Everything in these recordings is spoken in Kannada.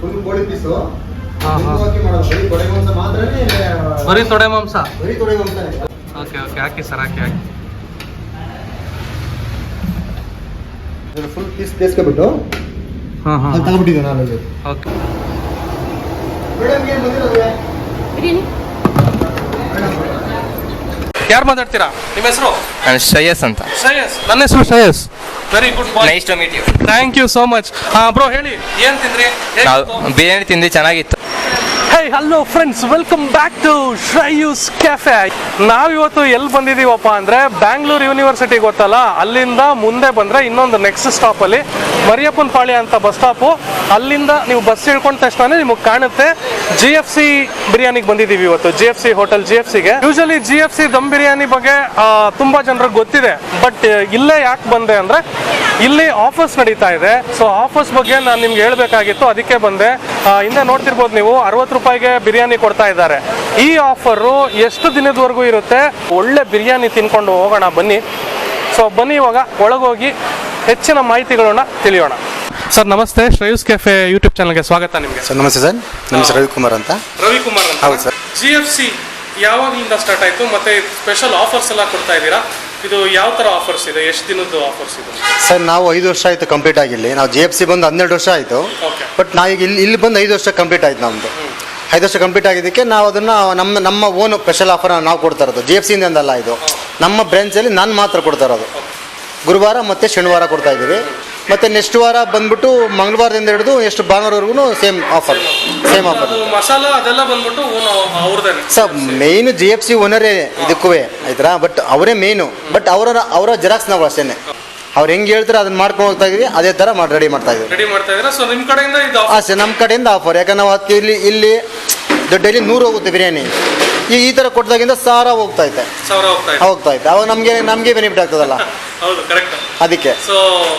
ಫುಲ್ ಕೋಳಿ ಪೀಸು ಹಾ, ಹಾ. ಹಾಕಿ ಮಾಡೋದು. ಬರೀ ಕೊಡೆ ಮಾಂಸ ಮಾತ್ರನೇ ಬರೀ ತೊಡೆ ಮಾಂಸ? ಬರೀ ತೊಡೆ ಮಾಂಸನೇ. ಓಕೆ ಓಕೆ ಹಾಕಿ ಸರ್ ಹಾಕಿ ಹಾಕಿ. ಫುಲ್ ಪೀಸ್ ಬೇಸ್ಕೊಬಿಟ್ಟು ಹಾಂ ಹಾಂ ಅಲ್ಲಿ ತಗೊಂಡ್ಬಿಟ್ಟಿದ್ದೆ ನಾನು ಅಲ್ಲಿ ಓಕೆ. ಮೇಡಮ್ಗೆ ಏನು ಬಂದಿರೋದು ಬಿರಿಯಾನಿ. ಯಾರು ಮಾತಾಡ್ತೀರಾ? ನಿಮ್ಮ ಹೆಸರು? ನಾನು ಶ್ರೇಯಸ್ ಅಂತ. ಶ್ರೇಯಸ್. ನನ್ನ ಹೆಸರು Shreyas. Very good nice to meet you thank you so much bro ಹೇಳಿ. ಏನು ತಿಂದ್ರಿ? ಬಿರಿಯಾನಿ ತಿಂದು ಚೆನ್ನಾಗಿತ್ತು. Hey hello friends welcome back to Shreyas cafe ನಾವಿವತ್ತು ಎಲ್ಲಿ ಬಂದಿದ್ದೀವಪ್ಪ ಅಂದರೆ ಬ್ಯಾಂಗ್ಳೂರ್ ಯೂನಿವರ್ಸಿಟಿ ಗೊತ್ತಲ್ಲ? ಅಲ್ಲಿಂದ ಮುಂದೆ ಬಂದರೆ ಇನ್ನೊಂದು ನೆಕ್ಸ್ಟ್ ಸ್ಟಾಪಲ್ಲಿ ಮರಿಯಪ್ಪನ ಪಾಳ್ಯ ಅಂತ ಬಸ್ ಸ್ಟಾಪು ಅಲ್ಲಿಂದ ನೀವು ಬಸ್ ಇಳ್ಕೊಂಡ ತಕ್ಷಣ ನಿಮಗೆ ಕಾಣುತ್ತೆ ಜಿ ಎಫ್ ಸಿ ಬಿರಿಯಾನಿಗೆ ಬಂದಿದ್ದೀವಿ ಇವತ್ತು. G F C hotel G F ಸಿಗೆ usually G F C dum biryani ಬಗ್ಗೆ ತುಂಬ ಜನರಿಗೆ ಗೊತ್ತಿದೆ. ಬಟ್ ಇಲ್ಲೇ ಯಾಕೆ ಬಂದೆ ಅಂದರೆ ಇಲ್ಲಿ ಆಫರ್ಸ್ ನಡೀತಾ ಇದೆ. ಸೊ ಆಫರ್ಸ್ ಬಗ್ಗೆ ನಾನು ನಿಮ್ಗೆ ಹೇಳಬೇಕಾಗಿತ್ತು. ಅದಕ್ಕೆ ಬಂದೆ. ಹಿಂದೆ ನೋಡ್ತಿರ್ಬೋದು ನೀವು. ಅರವತ್ತು ರೂಪಾಯಿಗೆ ಬಿರಿಯಾನಿ ಕೊಡ್ತಾ ಇದ್ದಾರೆ. ಈ ಆಫರು ಎಷ್ಟು ದಿನದವರೆಗೂ ಇರುತ್ತೆ? ಒಳ್ಳೆ ಬಿರಿಯಾನಿ ತಿನ್ಕೊಂಡು ಹೋಗೋಣ ಬನ್ನಿ. ಸೊ ಬನ್ನಿ ಇವಾಗ ಒಳಗೋಗಿ ಹೆಚ್ಚಿನ ಮಾಹಿತಿಗಳನ್ನ ತಿಳಿಯೋಣ. ಸರ್ ನಮಸ್ತೆ. ಶ್ರೇಯೂಸ್ ಕೆಫೆ ಯೂಟ್ಯೂಬ್ ಚಾನಲ್ಗೆ ಸ್ವಾಗತ ನಿಮಗೆ. ಸರ್ ನಮಸ್ತೆ ಸರ್ ನಮಸ್ತೆ ರವಿಕುಮಾರ್ ಅಂತ. ರವಿಕುಮಾರ್ ಅಂತ? ಹೌದು ಸರ್. ಜಿ ಎಫ್ ಸಿ ಯಾವಾಗಿಂದ ಸ್ಟಾರ್ಟ್ ಆಯಿತು? ಮತ್ತೆ ಸ್ಪೆಷಲ್ ಆಫರ್ಸ್ ಎಲ್ಲ ಕೊಡ್ತಾ ಇದ್ದೀರಾ? ಇದು ಯಾವ ಥರ ಆಫರ್ಸ್ ಇದೆ? ಎಷ್ಟು ದಿನದ್ದು ಆಫರ್ಸ್ ಇದೆ? ಸರ್ ನಾವು ಐದು ವರ್ಷ ಆಯಿತು ಕಂಪ್ಲೀಟ್ ಆಗಿಲ್ಲ. ನಾವು ಜಿ ಎಫ್ ಸಿ ಬಂದು ಹನ್ನೆರಡು ವರ್ಷ ಆಯಿತು. ಬಟ್ ನಾವು ಈಗ ಇಲ್ಲಿ ಇಲ್ಲಿ ಬಂದು ಐದು ವರ್ಷ ಕಂಪ್ಲೀಟ್ ಆಯ್ತು ನಮ್ಮದು ಐದು ವರ್ಷ ಕಂಪ್ಲೀಟ್ ಆಗಿದ್ದಕ್ಕೆ ನಾವು ಅದನ್ನು ನಮ್ಮ ನಮ್ಮ ಓನ್ ಸ್ಪೆಷಲ್ ಆಫರ್ ನಾವು ಕೊಡ್ತಾ ಇರೋದು. ಜಿ ಎಫ್ ಸಿಯಿಂದ ಅಲ್ಲ ಇದು. ನಮ್ಮ ಬ್ರ್ಯಾಂಚಲ್ಲಿ ನಾನು ಮಾತ್ರ ಕೊಡ್ತಾ ಇರೋದು. ಗುರುವಾರ ಮತ್ತು ಶನಿವಾರ ಕೊಡ್ತಾ ಇದ್ದೀವಿ. ಮತ್ತು ನೆಕ್ಸ್ಟ್ ವಾರ ಬಂದ್ಬಿಟ್ಟು ಮಂಗಳವಾರದಿಂದ ಹಿಡಿದು ಎಷ್ಟು ಭಾನುವಾರವರೆಗೂ same offer same offer masala ಅದೆಲ್ಲ ಬಂದ್ಬಿಟ್ಟು sir main G F C ಓನರೇ ಇದಕ್ಕೂ ಆಯ್ತಾ ಬಟ್ ಅವರೇ ಮೇನು ಬಟ್ ಅವರ ಅವರ ಜೆರಾಕ್ಸ್ ನಾವು ಅಷ್ಟೇ ಅವ್ರು ಹೆಂಗೆ ಹೇಳ್ತಾರೆ ಅದನ್ನ ಮಾಡ್ಕೊಂಡು ಹೋಗ್ತಾ ಇದೀವಿ. ಅದೇ ಥರ ಮಾಡಿ ರೆಡಿ ಮಾಡ್ತಾ ಇದೀವಿ. ರೆಡಿ ಮಾಡ್ತಾ ಇದ್ದೀರಾ ಸೊ ನಿಮ್ಮ ಕಡೆಯಿಂದ ಇದು offer ಅಷ್ಟೇ ನಮ್ಮ ಕಡೆಯಿಂದ ಆಫರ್ ಯಾಕಂದ್ರೆ ನಾವು ಹತ್ತು ಇಲ್ಲಿ ಇಲ್ಲಿ ಡೈಲಿ ನೂರು ಹೋಗುತ್ತೆ ಬಿರಿಯಾನಿ. ಈ ಈ ಥರ ಕೊಟ್ಟಾಗಿಂದ ಸಾರ ಹೋಗ್ತಾ ಐತೆ. ಸಾವಿರ ಹೋಗ್ತಾ ಇದೆ. ಹೋಗ್ತಾ ಐತೆ. ಅವಾಗ ನಮಗೆ ನಮಗೆ ಬೆನಿಫಿಟ್ ಆಗ್ತದಲ್ಲ. ಹೌದು ಕರೆಕ್ಟ್ ಅದಕ್ಕೆ. ಸೊ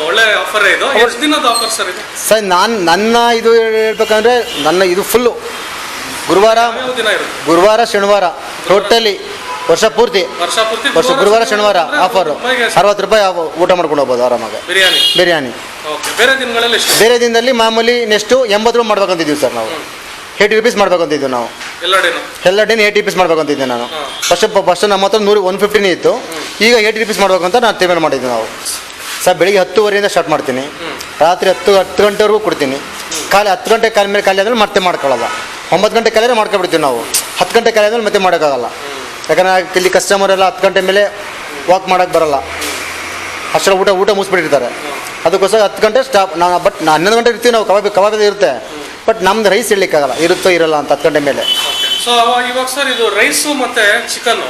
ಒಳ್ಳೆ ಆಫರ್ ಇದು. ಎಷ್ಟು ದಿನದ ಆಫರ್ ಸರ್ ಇದು? ಸರ್ ನಾನು ನನ್ನ ಇದು ಹೇಳ್ಬೇಕಂದ್ರೆ ನನ್ನ ಇದು ಫುಲ್ಲು ಗುರುವಾರ ಯಾವ ದಿನ ಇರುತ್ತೆ? ಗುರುವಾರ ಶನಿವಾರ. ಟೋಟಲಿ ವರ್ಷ ಪೂರ್ತಿ? ವರ್ಷ ಪೂರ್ತಿ ವರ್ಷ ಗುರುವಾರ ಶನಿವಾರ ಆಫರ್ ಅರವತ್ತು ರೂಪಾಯಿ ಊಟ ಮಾಡ್ಕೊಂಡು ಹೋಗ್ಬೋದು ಆರಾಮಾಗಿ. ಬಿರಿಯಾನಿ. ಬಿರಿಯಾನಿ. ಬೇರೆ ದಿನಗಳಲ್ಲಿ ಬೇರೆ ದಿನದಲ್ಲಿ ಮಾಮೂಲಿ ನೆಕ್ಸ್ಟು ಎಂಬತ್ತು ರೂಪಾಯಿ ಮಾಡ್ಬೇಕಂತಿದ್ದೀವಿ ಸರ್ ನಾವು. ಏಯ್ಟಿ ರುಪೀಸ್ ಮಾಡ್ಬೇಕಂತಿದ್ದೀವಿ ನಾವು. ಎಲ್ಲ ಡೇನು ಏಯ್ಟಿ ರುಪೀಸ್ ಮಾಡ್ಬೇಕಂತಿದ್ದೆ ನಾನು. ಫಸ್ಟ್ ಫಸ್ಟ್ ನಮ್ಮ ಹತ್ರ ನೂರು ಒನ್ ಫಿಫ್ಟಿನೇ ಇತ್ತು. ಈಗ ಏಯ್ಟಿ ರುಪೀಸ್ ಮಾಡ್ಬೇಕಂತ ನಾನು ಪೇಮೆಂಟ್ ಮಾಡಿದ್ದೆ ನಾವು. ಸರ್ ಬೆಳಿಗ್ಗೆ ಹತ್ತುವರೆಯಿಂದ ಸ್ಟಾರ್ಟ್ ಮಾಡ್ತೀನಿ. ರಾತ್ರಿ ಹತ್ತು ಹತ್ತು ಗಂಟೆವರೆಗೂ ಕೊಡ್ತೀನಿ. ಖಾಲಿ ಹತ್ತು ಗಂಟೆ ಕಾಲ ಮೇಲೆ ಖಾಲಿ ಆದ್ಮೇಲೆ ಮತ್ತೆ ಮಾಡ್ಕೊಳ್ಳಲ್ಲ. ಒಂಬತ್ತು ಗಂಟೆ ಕಾಲೇ ಮಾಡ್ಕೊಬಿಡ್ತೀವಿ ನಾವು. ಹತ್ತು ಗಂಟೆ ಕಾಲ ಆದ್ಮೇಲೆ ಮತ್ತೆ ಮಾಡೋಕ್ಕಾಗಲ್ಲ. ಯಾಕಂದ್ರೆ ಇಲ್ಲಿ ಕಸ್ಟಮರ್ ಎಲ್ಲ ಹತ್ತು ಗಂಟೆ ಮೇಲೆ ವಾಕ್ ಮಾಡೋಕ್ಕೆ ಬರಲ್ಲ. ಅಷ್ಟರ ಊಟ ಊಟ ಮುಗಿಸ್ಬಿಟ್ಟಿರ್ತಾರೆ. ಅದಕ್ಕೋಸ್ಕರ ಹತ್ತು ಗಂಟೆ ಸ್ಟಾಪ್ ನಾನು ಬಟ್ ಹನ್ನೊಂದು ಗಂಟೆ ಇರ್ತೀವಿ ನಾವು ಕಬಾಬ್ ಕಬಾಬ್ ಇರುತ್ತೆ. ಬಟ್ ನಮ್ದು ರೈಸ್ ಇರ್ಲಿಕ್ಕಾಗಲ್ಲ ಇರುತ್ತೋ ಇರಲ್ಲ ಅಂತ ಹತ್ತು ಗಂಟೆ ಮೇಲೆ. ಸೊ ಇವಾಗ ಸರ್ ಇದು ರೈಸು ಮತ್ತೆ ಚಿಕನ್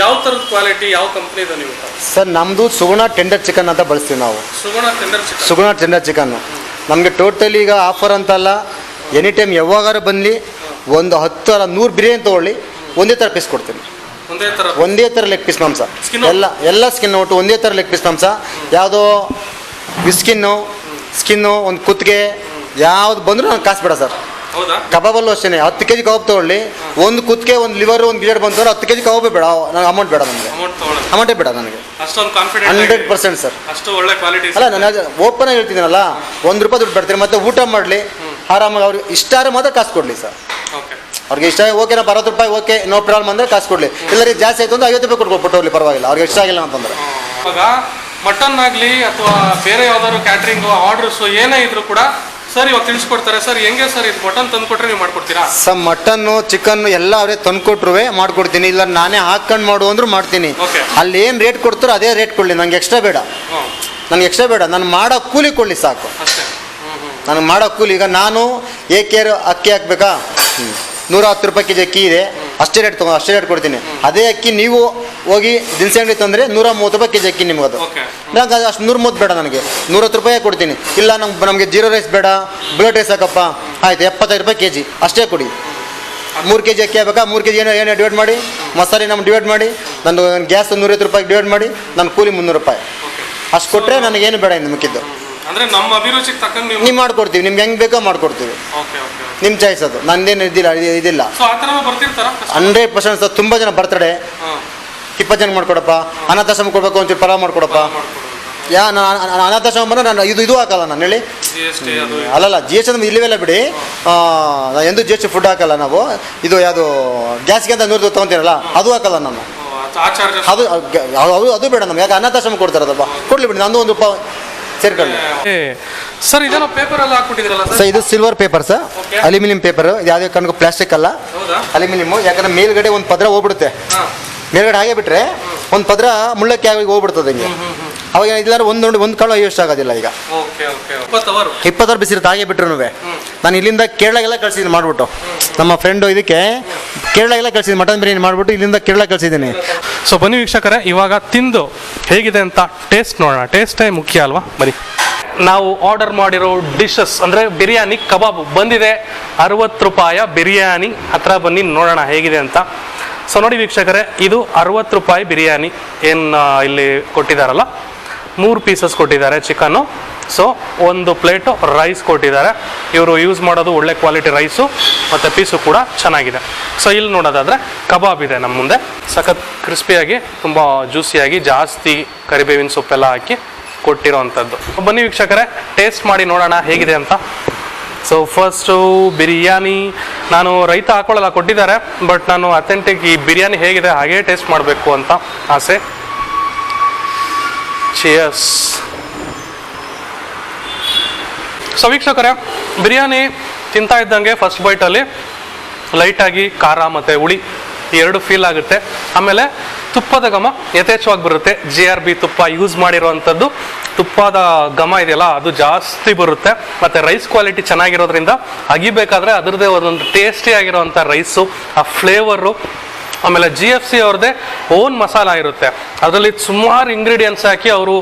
ಯಾವ ತರದ ಕ್ವಾಲಿಟಿ ಯಾವ ಕಂಪ್ನಿದು ನೀವು? ಸರ್ ನಮ್ಮದು ಸುಗುಣ ಟೆಂಡರ್ ಚಿಕನ್ ಅಂತ ಬಳಸ್ತೀವಿ ನಾವು. Suguna tender chicken Suguna tender chicken ನಮಗೆ ಟೋಟಲಿ ಈಗ ಆಫರ್ ಅಂತಲ್ಲ ಎನಿ ಟೈಮ್ ಯಾವಾಗಾರು ಬನ್ನಿ ಒಂದು ಹತ್ತು ಅಲ್ಲ ನೂರು ಬಿರಿಯಾನಿ ತೊಗೊಳ್ಳಿ ಒಂದೇ ಥರ ಪೀಸ್ ಕೊಡ್ತೀನಿ. ಒಂದೇ ಥರ ಲೆಗ್ ಪೀಸ್ ಮಾಂಸ. ಎಲ್ಲ ಎಲ್ಲ ಸ್ಕಿನ್ ಒಟ್ಟು ಒಂದೇ ಥರ ಲೆಗ್ ಪೀಸ್ ಮಾಂಸ. ಯಾವುದೋ ಬಿಸ್ಕಿನ್ನು ಸ್ಕಿನ್ನು ಒಂದು ಕುತ್ತಿಗೆ ಯಾವ್ದು ಬಂದರೂ ನಾನು ಕಾಸು ಬೇಡ ಸರ್. ಹೌದಾ? ಕಬಾಬಲ್ಲೂ ಅಷ್ಟೇ ಹತ್ತು ಕೆ ಜಿ ಕಬಾಬ್ ತೊಗೊಳ್ಳಿ. ಒಂದು ಕುತ್ತಿಗೆ ಒಂದು ಲಿವರ್ ಒಂದು ಗಿಜರ್ ಬಂತು ಹತ್ತು ಕೆ ಜಿ ಕಬಾಬೇ ಬೇಡ. ನನಗೆ ಅಮೌಂಟ್ ಬೇಡ ನನಗೆ ಅಮೌಂಟ್ ಬೇಡ ನನಗೆ. Hundred percent sir. ಅಷ್ಟು ಒಳ್ಳೆ ಕ್ವಾಲಿಟಿ ಅಲ್ಲ ನಾನು ಓಪನ್ ಆಗಿ ಹೇಳ್ತಿದ್ದೀನಲ್ಲ ಒಂದು ರೂಪಾಯಿ ದುಡ್ಡು ಬರ್ತೀನಿ ಮತ್ತೆ ಊಟ ಮಾಡಲಿ. ಆರಾಮಾಗಿ ಅವ್ರಿಗೆ ಇಷ್ಟಾರು ಮಾತ್ರ ಕಾಸು ಕೊಡಲಿ ಸರ್. ಓಕೆ ಅವ್ರಿಗೆ ಇಷ್ಟ ಓಕೆ ನಾವು ಅರವತ್ತು ರೂಪಾಯಿ ಓಕೆ ನೋ ಪ್ರಾಬ್ಲಮ್ ಅಂದರೆ ಕಾಸು ಕೊಡಲಿ. ಇಲ್ಲರಿ ಜಾಸ್ತಿ ಆಯ್ತು ಅಂದ್ರೆ ಐವತ್ತು ರೂಪಾಯಿ ಕೊಟ್ಕೊಟ್ಬಿಟ್ಟು ಹೋಗ್ಲಿ ಪರವಾಗಿಲ್ಲ. ಅವ್ರಿಗೆ ಇಷ್ಟ ಆಗಿಲ್ಲ ಅಂತಂದ್ರೆ. ಇವಾಗ ಮಟನ್ ಆಗಲಿ ಅಥವಾ ಬೇರೆ ಯಾವ್ದಾದ್ರು ಕ್ಯಾಟ್ರಿಂಗ್ ಆರ್ಡರ್ಸ್ ಏನೇ ಇದ್ರು ಕೂಡ ಸರ್ ಇವಾಗ ತಿಳಿಸ್ಕೊಡ್ತಾರೆ ಸರ್ ಹೆಂಗೆ ಸರ್ ಇದು ಮಟನ್ ತಂದು ಕೊಟ್ರೆ ನೀವು ಮಾಡ್ಕೊಡ್ತೀರಾ? ಸರ್ ಮಟನ್ನು ಚಿಕನ್ನು ಎಲ್ಲ ಅವರೇ ತಂದ್ಕೊಟ್ರು ಮಾಡ್ಕೊಡ್ತೀನಿ. ಇಲ್ಲ ನಾನೇ ಹಾಕೊಂಡು ಮಾಡು ಅಂದ್ರೂ ಮಾಡ್ತೀನಿ. Okay. ಅಲ್ಲಿ ಏನು ರೇಟ್ ಕೊಡ್ತಾರೋ ಅದೇ ರೇಟ್ ಕೊಡಲಿ. ನಂಗೆ ಎಕ್ಸ್ಟ್ರಾ ಬೇಡ. ಹ್ಞೂ ನನಗೆ ಎಕ್ಸ್ಟ್ರಾ ಬೇಡ. ನಾನು ಮಾಡೋ ಕೂಲಿ ಕೊಡಲಿ ಸಾಕು. ಅಷ್ಟೇ. ಹ್ಞೂ ಹ್ಞೂ ನನಗೆ ಮಾಡೋ ಕೂಲಿ. ಈಗ ನಾನು ಏಕೆ ಅಕ್ಕಿ ಹಾಕ್ಬೇಕಾ? ನೂರ ಹತ್ತು ರೂಪಾಯಿ ಕೆಜಿ ಅಕ್ಕಿ ಇದೆ. ಅಷ್ಟೇ ರೇಟ್ ತಗೋ ಅಷ್ಟೇ ರೇಟ್ ಕೊಡ್ತೀನಿ. ಅದೇ ಅಕ್ಕಿ ನೀವು ಹೋಗಿ ದಿನಸಿ ಅಂಗಡಿ ತಂದರೆ ನೂರ ಮೂವತ್ತು ರೂಪಾಯಿ ಕೆಜಿ ಅಕ್ಕಿ ನಿಮ್ಗೆ ಅದು ನಂಗೆ ಅದು ಅಷ್ಟು ನೂರ ಮೂವತ್ತು ಬೇಡ ನನಗೆ. ನೂರತ್ತು ರೂಪಾಯಿ ಕೊಡ್ತೀನಿ. ಇಲ್ಲ ನಮ್ಗೆ ನಮಗೆ ಜೀರೋ ರೈಸ್ ಬೇಡ ಬುಲೆಟ್ ರೈಸ್ ಹಾಕಪ್ಪ. ಆಯ್ತು ಎಪ್ಪತ್ತೈದು ರೂಪಾಯಿ ಕೆ ಜಿ ಅಷ್ಟೇ ಕೊಡಿ. ಮೂರು ಕೆಜಿ ಅಕ್ಕಿ ಹಾಕ್ಬೇಕಾ ಮೂರು ಕೆ ಜಿ ಏನೋ ಏನೋ ಡಿವೈಡ್ ಮಾಡಿ? ಮಸಾಲೆ ನಮ್ಗೆ ಡಿವೈಡ್ ಮಾಡಿ? ನನ್ನ ಗ್ಯಾಸ್ ನೂರೈವತ್ತು ರೂಪಾಯಿ ಡಿವೈಡ್ ಮಾಡಿ? ನನ್ನ ಕೂಲಿ ಮುನ್ನೂರು ರೂಪಾಯಿ. ಅಷ್ಟು ಕೊಟ್ಟರೆ ನನಗೇನು ಬೇಡ ಇನ್ನು ಮಿಕ್ಕಿದ್ದು. ಅಂದ್ರೆ ನಮ್ಮ ಅಭಿರುಚಿಗೆ ತಕ್ಕಂಗೆ ನೀವು ನೀವು ಮಾಡ್ಕೊಡ್ತೀವಿ ನಿಮ್ಗೆ ಹೆಂಗೆ ಬೇಕೋ ಮಾಡ್ಕೊಡ್ತೀವಿ. ಓಕೆ ಓಕೆ ನಿಮ್ಮ ಚಾಯ್ಸ್ ಅದು. ನಂದೇನು ಇದಿಲ್ಲ ಇದು- ಇದಿಲ್ಲ. ಸೊ ಆ ಥರ ಬರ್ತಿರ್ತಾರ? ಹಂಡ್ರೆಡ್ ಪರ್ಸೆಂಟ್ ಸರ್ ತುಂಬ ಜನ ಬರ್ತಡೆ ಹಾಂ. ಇಪ್ಪತ್ತು ಜನ ಮಾಡ್ಕೊಡಪ್ಪ. ಅನಾಥಾಶ್ರಮ ಕೊಡ್ಬೇಕು ಒಂಚೂರು ಪರ ಮಾಡ್ಕೊಡಪ್ಪ. ಯಾ ನಾನು ಅನಾಥಾಶ್ರಮ ಬಂದ್ರೆ ನಾನು ಇದು ಇದು ಹಾಕಲ್ಲ ನಾನು ಹೇಳಿ. ಜಿ ಎಸ್ ಟಿ ಅದು. ಅಲ್ಲಲ್ಲ ಜಿ ಎಸ್ ಟಿ ಇಲ್ಲಿವೆಲ್ಲ ಬಿಡಿ. ಆ, ನಾ ಎಂದು ಜಿ ಎಸ್ ಟಿ ಫುಡ್ ಹಾಕಲ್ಲ ನಾವು. ಇದು ಯಾವುದು ಗ್ಯಾಸ್ಗೆ ಅಂತ ನೂರು ತೊಗೊಂತೀರಲ್ಲ ಅದು ಹಾಕಲ್ಲ ನಾನು. ಆ ಅದು ಅದು ಅದು ಬೇಡ ನಮ್ಗೆ. ಯಾಕೆ ಅನಾಥಾಶ್ರಮ ಕೊಡ್ತಾರದಪ್ಪ ಕೊಡ್ಲಿ ಬಿಡಿ ನಂದು ಒಂದು ರೂಪಾಯಿ ಸೇರ್ಕೊಳ್ಳಿ. ಸರ್ ಇದೇನೋ ಪೇಪರ್ ಎಲ್ಲ ಹಾಕ್ಬಿಟ್ಟಿದ್ರಲ್ಲ ಸರ್? ಇದು silver paper sir. Aluminium paper ಯಾವುದೇ ಕಾರಣಕ್ಕೂ ಪ್ಲಾಸ್ಟಿಕ್ ಅಲ್ಲ. ಅಲ್ಯೂಮಿನಿಯಂ ಯಾಕಂದ್ರೆ ಮೇಲ್ಗಡೆ ಒಂದು ಪದ್ರ ಹೋಗ್ಬಿಡುತ್ತೆ. ಮೇಲ್ಗಡೆ ಹಾಗೆ ಬಿಟ್ರೆ ಒಂದು ಪದ್ರ ಮುಳ್ಳಕ್ಕೆ ಆಗಿ ಹೋಗ್ಬಿಡ್ತದೆ ಹಿಂಗೆ. ಅವಾಗ ಇಲ್ಲಾರ ಒಂದು ನೋಡಿ ಒಂದು ಕಾಳು ವೇಸ್ಟ್ ಆಗೋದಿಲ್ಲ ಈಗ. ಇಪ್ಪತ್ತಾರು ಬಿಸಿರುತ್ತೆ ಹಾಗೆ ಬಿಟ್ರು ನಾನು ಇಲ್ಲಿಂದ ಕೇರಳಗೆಲ್ಲ ಕಳ್ಸಿದ್ದೀನಿ ಮಾಡ್ಬಿಟ್ಟು. ನಮ್ಮ ಫ್ರೆಂಡು ಇದಕ್ಕೆ ಕೇರಳಗೆಲ್ಲ ಕಳ್ಸಿದ್ದೀನಿ ಮಟನ್ ಬಿರಿಯಾನಿ ಮಾಡ್ಬಿಟ್ಟು ಇಲ್ಲಿಂದ ಕೇರಳ ಕಳ್ಸಿದ್ದೀನಿ. ಸೊ ಬನ್ನಿ ವೀಕ್ಷಕರೇ ಇವಾಗ ತಿಂದು ಹೇಗಿದೆ ಅಂತ ಟೇಸ್ಟ್ ನೋಡೋಣ. ಟೇಸ್ಟೇ ಮುಖ್ಯ ಅಲ್ವಾ? ಬನ್ನಿ. ನಾವು ಆರ್ಡರ್ ಮಾಡಿರೋ ಡಿಶಸ್ ಅಂದರೆ ಬಿರಿಯಾನಿ ಕಬಾಬ್ ಬಂದಿದೆ. ಅರವತ್ತು ರೂಪಾಯ ಬಿರಿಯಾನಿ. ಹತ್ರ ಬನ್ನಿ ನೋಡೋಣ ಹೇಗಿದೆ ಅಂತ. ಸೊ ನೋಡಿ ವೀಕ್ಷಕರೇ ಇದು ಅರವತ್ತು ರೂಪಾಯಿ ಬಿರಿಯಾನಿ. ಏನು ಇಲ್ಲಿ ಕೊಟ್ಟಿದ್ದಾರಲ್ಲ? ಮೂರು ಪೀಸಸ್ ಕೊಟ್ಟಿದ್ದಾರೆ ಚಿಕನ್ನು. ಸೊ ಒಂದು ಪ್ಲೇಟು ರೈಸ್ ಕೊಟ್ಟಿದ್ದಾರೆ. ಇವರು ಯೂಸ್ ಮಾಡೋದು ಒಳ್ಳೆ ಕ್ವಾಲಿಟಿ ರೈಸು ಮತ್ತು ಪೀಸು ಕೂಡ ಚೆನ್ನಾಗಿದೆ. ಸೊ ಇಲ್ಲಿ ನೋಡೋದಾದರೆ ಕಬಾಬ್ ಇದೆ ನಮ್ಮ ಮುಂದೆ. ಸಖತ್ ಕ್ರಿಸ್ಪಿಯಾಗಿ ತುಂಬ ಜ್ಯೂಸಿಯಾಗಿ ಜಾಸ್ತಿ ಕರಿಬೇವಿನ ಸೊಪ್ಪೆಲ್ಲ ಹಾಕಿ ಕೊಟ್ಟಿರೋವಂಥದ್ದು ಬನ್ನಿ ವೀಕ್ಷಕರೇ ಟೇಸ್ಟ್ ಮಾಡಿ ನೋಡೋಣ ಹೇಗಿದೆ ಅಂತ. So first biryani. ನಾನು ರೈತ ಹಾಕೊಳ್ಳಲ್ಲ, ಕೊಟ್ಟಿದ್ದಾರೆ. ಬಟ್ ನಾನು ಅಥೆಂಟಿಕ್ ಈ ಬಿರಿಯಾನಿ ಹೇಗಿದೆ, ಹಾಗೇ ಟೇಸ್ಟ್ ಮಾಡಬೇಕು ಅಂತ ಆಸೆ. ಚಿಯರ್ಸ್ ಸೊ ವೀಕ್ಷಕರೇ, ಬಿರಿಯಾನಿ ತಿಂತಾ ಇದ್ದಂಗೆ ಫಸ್ಟ್ ಬೈಟಲ್ಲಿ ಲೈಟಾಗಿ ಖಾರ ಮತ್ತು ಹುಳಿ ಎರಡು ಫೀಲ್ ಆಗುತ್ತೆ. ಆಮೇಲೆ ತುಪ್ಪದ ಘಮ ಯಥೇಚ್ಛವಾಗಿ ಬರುತ್ತೆ. ಜಿ ಆರ್ ಬಿ ತುಪ್ಪ ಯೂಸ್ ಮಾಡಿರೋವಂಥದ್ದು ತುಪ್ಪದ ಘಮ ಇದೆಯಲ್ಲ, ಅದು ಜಾಸ್ತಿ ಬರುತ್ತೆ. ಮತ್ತು ರೈಸ್ ಕ್ವಾಲಿಟಿ ಚೆನ್ನಾಗಿರೋದ್ರಿಂದ ಅಗಿಬೇಕಾದ್ರೆ ಅದರದ್ದೇ ಒಂದೊಂದು ಟೇಸ್ಟಿ ಆಗಿರೋವಂಥ ರೈಸು ಆ ಫ್ಲೇವರು ಆಮೇಲೆ ಜಿ ಎಫ್ ಸಿ ಅವ್ರದ್ದೇ ಓನ್ ಮಸಾಲ ಇರುತ್ತೆ. ಅದರಲ್ಲಿ ಸುಮಾರು ಇಂಗ್ರೀಡಿಯೆಂಟ್ಸ್ ಹಾಕಿ ಅವರು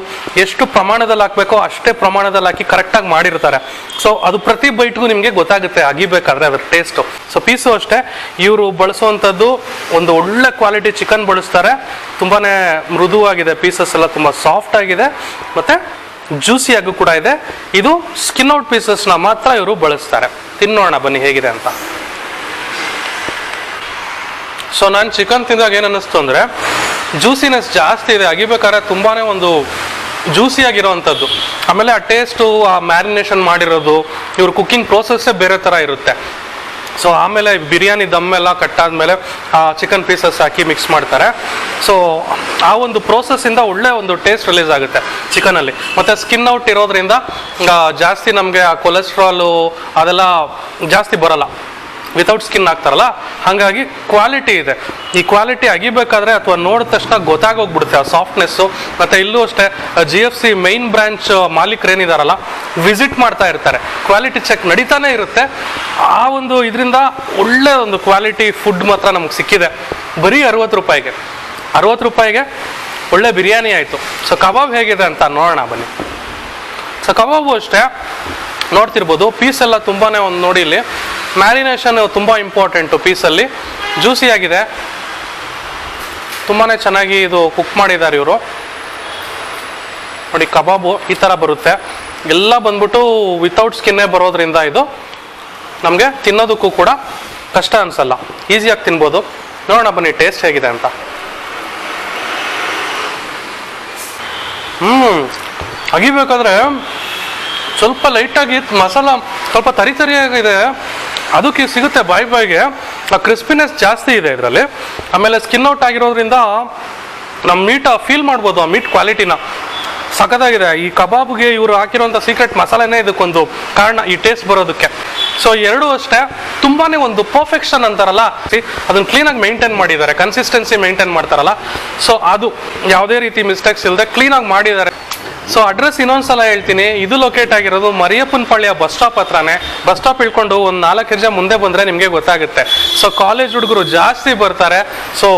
ಎಷ್ಟು ಪ್ರಮಾಣದಲ್ಲಿ ಹಾಕಬೇಕೋ ಅಷ್ಟೇ ಪ್ರಮಾಣದಲ್ಲಿ ಹಾಕಿ ಕರೆಕ್ಟಾಗಿ ಮಾಡಿರ್ತಾರೆ. ಸೊ ಅದು ಪ್ರತಿ ಬೈಟ್ಗೂ ನಿಮಗೆ ಗೊತ್ತಾಗುತ್ತೆ ಅಗಿಬೇಕಾದ್ರೆ ಅದ್ರ ಟೇಸ್ಟು ಸೊ ಪೀಸು ಅಷ್ಟೇ, ಇವರು ಬಳಸುವಂಥದ್ದು ಒಂದು ಒಳ್ಳೆ ಕ್ವಾಲಿಟಿ ಚಿಕನ್ ಬಳಸ್ತಾರೆ. ತುಂಬಾ ಮೃದುವಾಗಿದೆ ಪೀಸಸ್ ಎಲ್ಲ ತುಂಬ ಸಾಫ್ಟ್ ಆಗಿದೆ. ಮತ್ತು ಜ್ಯೂಸಿಯಾಗೂ ಕೂಡ ಇದೆ. ಇದು ಸ್ಕಿನ್ ಔಟ್ ಪೀಸಸ್ನ ಮಾತ್ರ ಇವರು ಬಳಸ್ತಾರೆ. ತಿನ್ನೋಣ ಬನ್ನಿ, ಹೇಗಿದೆ ಅಂತ. ಸೊ ನಾನು ಚಿಕನ್ ತಿಂದಾಗ ಏನು ಅನ್ನಿಸ್ತು ಅಂದರೆ ಜ್ಯೂಸಿನೆಸ್ ಜಾಸ್ತಿ ಇದೆ. ಅಗಿಬೇಕಾದ್ರೆ ತುಂಬಾ ಒಂದು ಜ್ಯೂಸಿಯಾಗಿರೋವಂಥದ್ದು ಆಮೇಲೆ ಆ ಟೇಸ್ಟು ಆ ಮ್ಯಾರಿನೇಷನ್ ಮಾಡಿರೋದು, ಇವ್ರ ಕುಕ್ಕಿಂಗ್ ಪ್ರೋಸೆಸ್ಸೇ ಬೇರೆ ಥರ ಇರುತ್ತೆ. ಸೊ ಆಮೇಲೆ ಬಿರಿಯಾನಿ ದಮ್ಮೆಲ್ಲ ಎಲ್ಲ ಕಟ್ಟಾದ್ಮೇಲೆ ಆ ಚಿಕನ್ ಪೀಸಸ್ ಹಾಕಿ ಮಿಕ್ಸ್ ಮಾಡ್ತಾರೆ. ಸೊ ಆ ಒಂದು ಪ್ರೋಸೆಸ್ಸಿಂದ ಒಳ್ಳೆ ಒಂದು ಟೇಸ್ಟ್ ರಿಲೀಸ್ ಆಗುತ್ತೆ ಚಿಕನಲ್ಲಿ ಮತ್ತು ಸ್ಕಿನ್ ಔಟ್ ಇರೋದ್ರಿಂದ ಜಾಸ್ತಿ ನಮಗೆ ಆ ಕೊಲೆಸ್ಟ್ರಾಲು ಅದೆಲ್ಲ ಜಾಸ್ತಿ ಬರಲ್ಲ. ವಿತೌಟ್ ಸ್ಕಿನ್ ಹಾಕ್ತಾರಲ್ಲ, ಹಾಗಾಗಿ ಕ್ವಾಲಿಟಿ ಇದೆ. ಈ ಕ್ವಾಲಿಟಿ ಅಗಿಬೇಕಾದ್ರೆ ಅಥವಾ ನೋಡಿದ ತಕ್ಷಣ ಗೊತ್ತಾಗೋಗ್ಬಿಡುತ್ತೆ ಆ ಸಾಫ್ಟ್ನೆಸ್ಸು ಮತ್ತು ಇಲ್ಲೂ ಅಷ್ಟೇ G F C main branch ಮಾಲೀಕರು ಏನಿದಾರಲ್ಲ ವಿಸಿಟ್ ಮಾಡ್ತಾ ಇರ್ತಾರೆ. ಕ್ವಾಲಿಟಿ ಚೆಕ್ ನಡೀತಾನೆ ಇರುತ್ತೆ. ಆ ಒಂದು ಇದರಿಂದ ಒಳ್ಳೆ ಒಂದು ಕ್ವಾಲಿಟಿ ಫುಡ್ ಮಾತ್ರ ನಮ್ಗೆ ಸಿಕ್ಕಿದೆ. ಬರೀ ಅರವತ್ತು ರೂಪಾಯಿಗೆ. ಅರವತ್ತು ರೂಪಾಯಿಗೆ ಒಳ್ಳೆ ಬಿರಿಯಾನಿ ಆಯಿತು. ಸೊ ಕಬಾಬ್ ಹೇಗಿದೆ ಅಂತ ನೋಡೋಣ ಬನ್ನಿ. ಸೊ ಕಬಾಬು ಅಷ್ಟೇ. ನೋಡ್ತಿರ್ಬೋದು ಪೀಸ್ ಎಲ್ಲ ತುಂಬಾ ಒಂದು ನೋಡಿ ಇಲ್ಲಿ. ಮ್ಯಾರಿನೇಷನ್ ತುಂಬ ಇಂಪಾರ್ಟೆಂಟು ಪೀಸಲ್ಲಿ ಜ್ಯೂಸಿ ಆಗಿದೆ. ತುಂಬಾ ಚೆನ್ನಾಗಿ ಇದು ಕುಕ್ ಮಾಡಿದ್ದಾರೆ ಇವರು. ನೋಡಿ, ಕಬಾಬು ಈ ಥರ ಬರುತ್ತೆ. ಎಲ್ಲ ಬಂದ್ಬಿಟ್ಟು ವಿತೌಟ್ ಸ್ಕಿನ್ನೇ ಬರೋದ್ರಿಂದ ಇದು ನಮಗೆ ತಿನ್ನೋದಕ್ಕೂ ಕೂಡ ಕಷ್ಟ ಅನಿಸಲ್ಲ. ಈಸಿಯಾಗಿ ತಿನ್ಬೋದು. ನೋಡೋಣ ಬನ್ನಿ ಟೇಸ್ಟ್ ಹೇಗಿದೆ ಅಂತ. ಹ್ಞೂ ಅಗಿಬೇಕಾದ್ರೆ ಸ್ವಲ್ಪ ಲೈಟಾಗಿ ಮಸಾಲ ಸ್ವಲ್ಪ ತರಿ ತರಿಯಾಗಿದೆ. ಅದಕ್ಕೆ ಸಿಗುತ್ತೆ ಬಾಯಿ ಬಾಯಿಗೆ. ಆ ಕ್ರಿಸ್ಪಿನೆಸ್ ಜಾಸ್ತಿ ಇದೆ ಇದರಲ್ಲಿ. ಆಮೇಲೆ ಸ್ಕಿನ್ ಔಟ್ ಆಗಿರೋದ್ರಿಂದ ನಮ್ಮ ಮೀಟ್ ಫೀಲ್ ಮಾಡ್ಬೋದು ಆ ಮೀಟ್ ಕ್ವಾಲಿಟಿನ ಸಖತ್ತಾಗಿದೆ. ಈ ಕಬಾಬ್ಗೆ ಇವರು ಹಾಕಿರೋಂಥ ಸೀಕ್ರೆಟ್ ಮಸಾಲೆನೇ ಇದಕ್ಕೊಂದು ಕಾರಣ ಈ ಟೇಸ್ಟ್ ಬರೋದಕ್ಕೆ. ಸೊ ಎರಡೂ ಅಷ್ಟೇ. ತುಂಬಾನೇ ಒಂದು ಪರ್ಫೆಕ್ಷನ್ ಅಂತಾರಲ್ಲ. ಅದನ್ನ ಕ್ಲೀನಾಗಿ ಮೇಂಟೈನ್ ಮಾಡಿದ್ದಾರೆ. ಕನ್ಸಿಸ್ಟೆನ್ಸಿ ಮೇಂಟೈನ್ ಮಾಡ್ತಾರಲ್ಲ. ಸೊ ಅದು ಯಾವುದೇ ರೀತಿ ಮಿಸ್ಟೇಕ್ಸ್ ಇಲ್ಲದೆ ಕ್ಲೀನಾಗಿ ಮಾಡಿದ್ದಾರೆ. ಸೊ ಅಡ್ರೆಸ್ ಇನ್ನೊಂದ್ಸಲ ಹೇಳ್ತೀನಿ. ಇದು ಲೊಕೇಟ್ ಆಗಿರೋದು ಮರಿಯಪ್ಪನಪಾಳ್ಯ ಬಸ್ ಸ್ಟಾಪ್ ಹತ್ರನೇ. ಬಸ್ ಸ್ಟಾಪ್ ಇಳ್ಕೊಂಡು ಒಂದು ನಾಲ್ಕು ಹೆಜ್ಜೆ ಮುಂದೆ ಬಂದರೆ ನಿಮಗೆ ಗೊತ್ತಾಗುತ್ತೆ. ಸೊ ಕಾಲೇಜ್ ಹುಡುಗರು ಜಾಸ್ತಿ ಬರ್ತಾರೆ. ಸೊ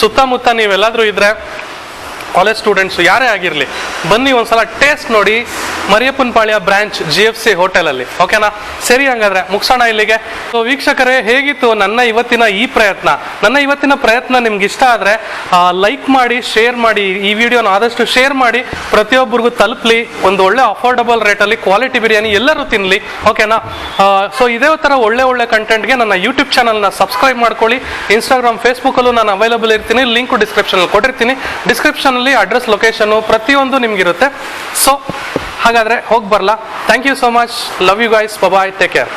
ಸುತ್ತಮುತ್ತ ನೀವೆಲ್ಲಾದರೂ ಇದ್ರೆ ಕಾಲೇಜ್ ಸ್ಟೂಡೆಂಟ್ಸ್ ಯಾರೇ ಆಗಿರಲಿ, ಬನ್ನಿ ಒಂದ್ಸಲ ಟೇಸ್ಟ್ ನೋಡಿ. Mariyappanapalya branch G F C ಹೋಟೆಲಲ್ಲಿ. ಓಕೆನಾ? ಸರಿ, ಹಂಗಾದ್ರೆ ಮುಗಿಸೋಣ ಇಲ್ಲಿಗೆ. ಸೊ ವೀಕ್ಷಕರೇ, ಹೇಗಿತ್ತು ನನ್ನ ಇವತ್ತಿನ ಈ ಪ್ರಯತ್ನ? ನನ್ನ ಇವತ್ತಿನ ಪ್ರಯತ್ನ ನಿಮ್ಗೆ ಇಷ್ಟ ಆದರೆ ಲೈಕ್ ಮಾಡಿ ಶೇರ್ ಮಾಡಿ, ಈ ವಿಡಿಯೋನ ಆದಷ್ಟು ಶೇರ್ ಮಾಡಿ, ಪ್ರತಿಯೊಬ್ಬರಿಗೂ ತಲುಪಲಿ, ಒಂದು ಒಳ್ಳೆ ಅಫೋರ್ಡಬಲ್ ರೇಟಲ್ಲಿ ಕ್ವಾಲಿಟಿ ಬಿರಿಯಾನಿ ಎಲ್ಲರೂ ತಿನ್ನಲಿ ಓಕೆನಾ? ಸೊ ಇದೇ ಥರ ಒಳ್ಳೆ ಒಳ್ಳೆ ಕಂಟೆಂಟ್ಗೆ ನನ್ನ ಯೂಟ್ಯೂಬ್ ಚಾನಲ್ನ ಸಬ್ಸ್ಕ್ರೈಬ್ ಮಾಡ್ಕೊಳ್ಳಿ. ಇನ್ಸ್ಟಾಗ್ರಾಮ್ ಫೇಸ್ಬುಕ್ಕಲ್ಲೂ ನಾನು ಅವೈಲಬಲ್ ಇರ್ತೀನಿ. ಲಿಂಕ್ ಡಿಸ್ಕ್ರಿಪ್ಷನಲ್ಲಿ ಕೊಟ್ಟಿರ್ತೀನಿ. ಡಿಸ್ಕ್ರಿಪ್ಷನಲ್ಲಿ ಅಡ್ರೆಸ್ ಲೊಕೇಶನು ಪ್ರತಿಯೊಂದು ನಿಮ್ಗಿರುತ್ತೆ. ಸೊ ಹಾಗಾದರೆ ಹೋಗಿ ಬರಲಾ. Thank you so much love you guys bye bye take care